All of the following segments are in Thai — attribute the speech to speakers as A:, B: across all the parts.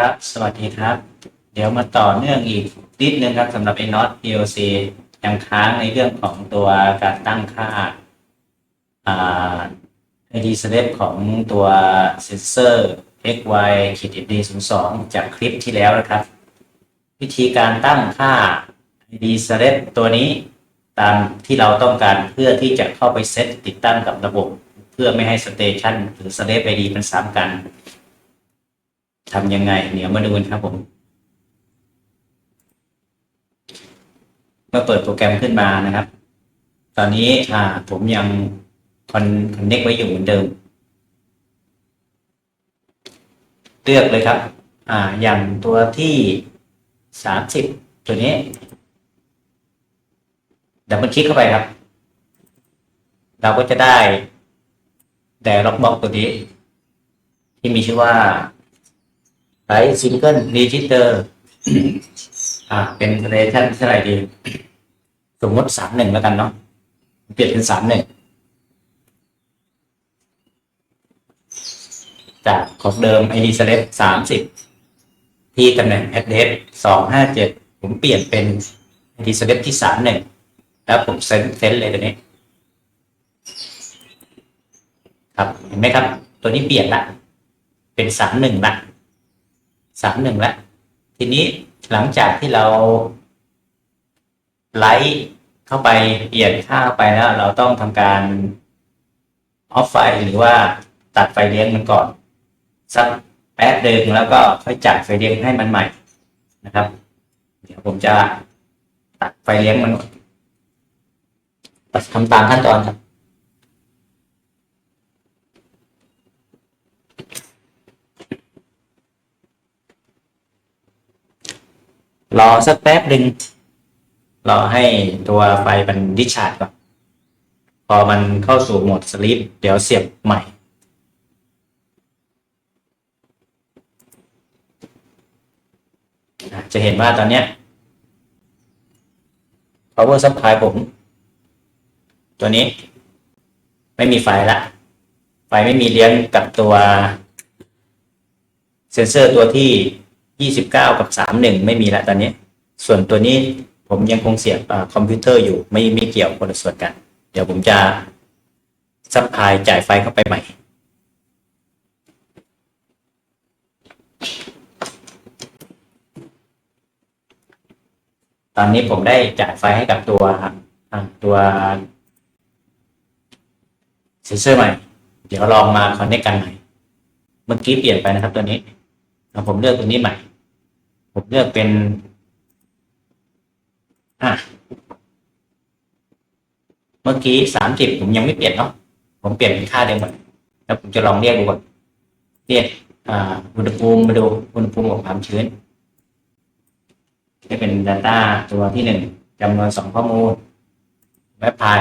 A: ครับ สวัสดีครับ เดี๋ยวมาต่อเนื่องอีกนิดนึงครับสำหรับ NOT PLC ยังค้างในเรื่องของตัวการตั้งค่าอ่า ID select ของตัวเซนเซอร์ XY ขีด d 02จากคลิปที่แล้วนะครับ วิธีการตั้งค่า ID select ตัวนี้ตามที่เราต้องการเพื่อที่จะเข้าไปเซตติดตั้งกับระบบ เพื่อไม่ให้สเตชันหรือ select ID มันซ้ำกัน ทำยังไง เดี๋ยวมาดูกันครับผม เมื่อเปิดโปรแกรมขึ้นมานะครับ ตอนนี้อ่าผมยังคอนคอนเน็กไว้อยู่เหมือนเดิม เลือกเลยครับ อ่า อย่างตัวที่สามสิบตัวนี้ดับเบิลคลิกเข้าไปครับ เราก็จะได้แต่ล็อกบ็อกตัวนี้ ที่มีชื่อว่า ไ i ซิงเกิลรีจิเตอร์อ่า เป็นเรชั่นเท่าไหร่ดี สมมติสามหนึ่งแล้วกันเนาะเปลี่ยนเป็นสามหนึ่งจากของเดิม ID select สามสิบที่ตำแหน่ง address สองห้าเจ็ดผมเปลี่ยนเป็น ID select ที่สามหนึ่งแล้วผมเซนเซนเลยตัวนี้ ครับเห็นไหมครับ ตัวนี้เปลี่ยนละ เป็นสามหนึ่งละ สามหนึ่งละทีนี้หลังจากที่เราไลท์เข้าไปเปลี่ยนค่าไปแล้ว เราต้องทำการออฟไฟหรือว่าตัดไฟเลี้ยงมันก่อน สักแป๊บเดิงแล้วก็ค่อยจ่ายไฟเลี้ยงให้มันใหม่นะครับ เดี๋ยวผมจะตัดไฟเลี้ยงมันทำตามขั้นตอนครับ รอสักแป๊บหนึ่งรอให้ตัวไฟมันดิชาร์จก่อน พอมันเข้าสู่โหมดสลีปเดี๋ยวเสียบใหม่ จะเห็นว่าตอนเนี้ย power supply ผม ตัวนี้ ไม่มีไฟละ ไฟไม่มีเลี้ยงกับตัว เซนเซอร์ตัวที่ 29กับ31ไม่มีละตอนนี้ ส่วนตัวนี้ผมยังคงเสียบอคอมพิวเตอร์อยู่ไม่ไม่เกี่ยวคนละส่วนกัน เดี๋ยวผมจะซัพพลายจ่ายไฟเข้าไปใหม่ ตอนนี้ผมได้จ่ายไฟให้กับตัวตัวเซนเซอร์ใหม่ เดี๋ยวลองมาคอนเนคกันใหม่ เมื่อกี้เปลี่ยนไปนะครับตัวนี้ ผมเลือกตัวนี้ใหม่ ผมเลือกเป็น อะ เมื่อกี้สามสิบผมยังไม่เปลี่ยนเนาะ ผมเปลี่ยนเป็นค่าเดิมหมด แล้วผมจะลองเรียกดูก่อนเรียกอ่าอุณหภูมิมาดูอุณหภูมิของความชื้นนี่เป็น Data ตัวที่หนึ่งจำนวนสองข้อมูลเว็บพาย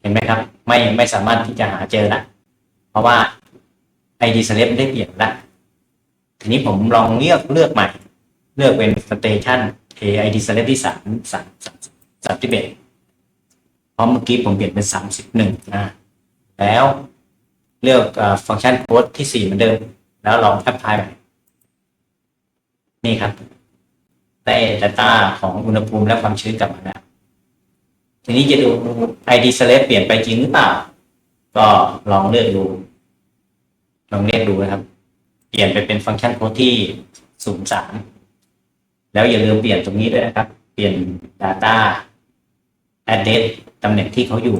A: เห็นไหมครับ ไม่ไม่สามารถที่จะหาเจอละเพราะว่า ID select ได้เปลี่ยนละ ทีนี้ผมลองเลือกเลือกใหม่ เลือกเป็น station AID select ที่สามสามสามสิบเอ็ดเพราะเมื่อกี้ผมเปลี่ยนเป็นสามสิบหนึ่งนะแล้วเลือกฟังก์ชันโค้ดที่สี่เหมือนเดิม แล้วลองแอปพลายใหม่นี่ครับได้ Data ของอุณหภูมิและความชื้นกลับมาแล้วทีนี้จะดู ID select เปลี่ยนไปจริงหรือเปล่า ก็ลองเลือกดู ลองเรียกดูนะครับ เปลี่ยนไปเป็นฟังก์ชันโค้ดที่ศูนย์สามแล้วอย่าลืมเปลี่ยนตรงนี้ด้วยนะครับ เปลี่ยน Data address ตำแหน่งที่เขาอยู่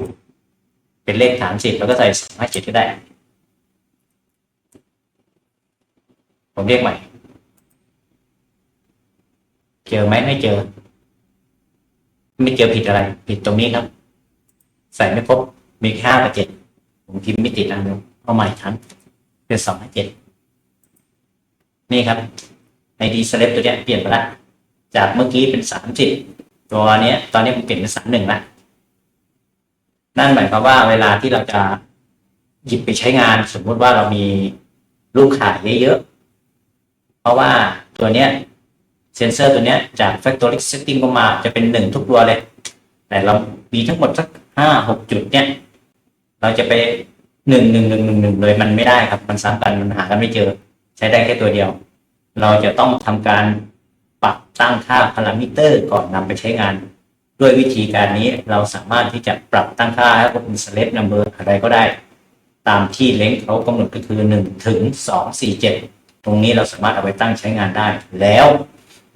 A: เป็นเลขฐานสิบแล้วก็ใส่สองห้าเจ็ดก็ได้ ผมเรียกใหม่ เจอไหมไม่เจอ ไม่เจอผิดอะไร ผิดตรงนี้ครับ ใส่ไม่ครบมีแค่ห้ากับเจ็ดผมพิมพ์ไม่ติดนะเดี๋ยวเอาใหม่ครั้งเป็นสองห้าเจ็ด นี่ครับ ID select ตัวเนี้ยเปลี่ยนไปละจากเมื่อกี้เป็นสามสิบตัวเนี้ย ตอนนี้ผมเปลี่ยนเป็นสามหนึ่งละนั่นหมายความว่าเวลาที่เราจะหยิบไปใช้งาน สมมุติว่าเรามีลูกขายเยอะๆเพราะว่าตัวเนี้ยเซนเซอร์ตัวเนี้ยจาก factory setting ก็มาจะเป็นหนึ่งทุกตัวเลย แต่เรามีทั้งหมดสักห้าหกจุดเนี่ยเราจะไปหนึ่งหนึ่งหนึ่งหนึ่งหนึ่งเลยมันไม่ได้ครับ มันซ้ำกันมันหากันไม่เจอ ใช้ได้แค่ตัวเดียว เราจะต้องทำการปรับตั้งค่าพารามิเตอร์ก่อนนำไปใช้งาน ด้วยวิธีการนี้เราสามารถที่จะปรับตั้งค่าให้เป็น select number อะไรก็ได้ ตามที่เล้งเขากำหนดก็คือ 1 ถึง 2 4 7 ตรงนี้เราสามารถเอาไปตั้งใช้งานได้ แล้ว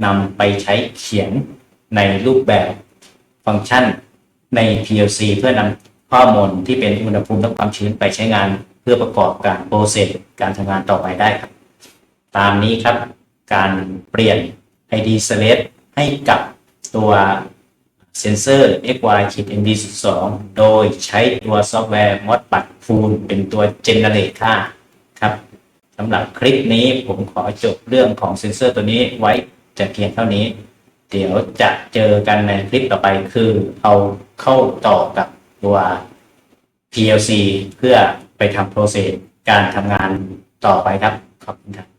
A: นำไปใช้เขียนในรูปแบบฟังก์ชันใน PLC เพื่อนำข้อมูลที่เป็นอุณหภูมิและความชื้นไปใช้งาน เพื่อประกอบการโปรเซสการทำงานต่อไปได้ครับ ตามนี้ครับ การเปลี่ยน ID select ให้กับตัวเซนเซอร์ XY MD 2โดยใช้ตัวซอฟต์แวร์ Modbus Full เป็นตัว generate ค่าครับสำหรับคลิปนี้ผมขอจบเรื่องของเซนเซอร์ตัวนี้ไว้แต่เพียงเท่านี้ เดี๋ยวจะเจอกันในคลิปต่อไปคือเอาเข้าต่อกับตัว PLC เพื่อไปทำโปรเซสการทำงานต่อไปครับ ขอบคุณครับ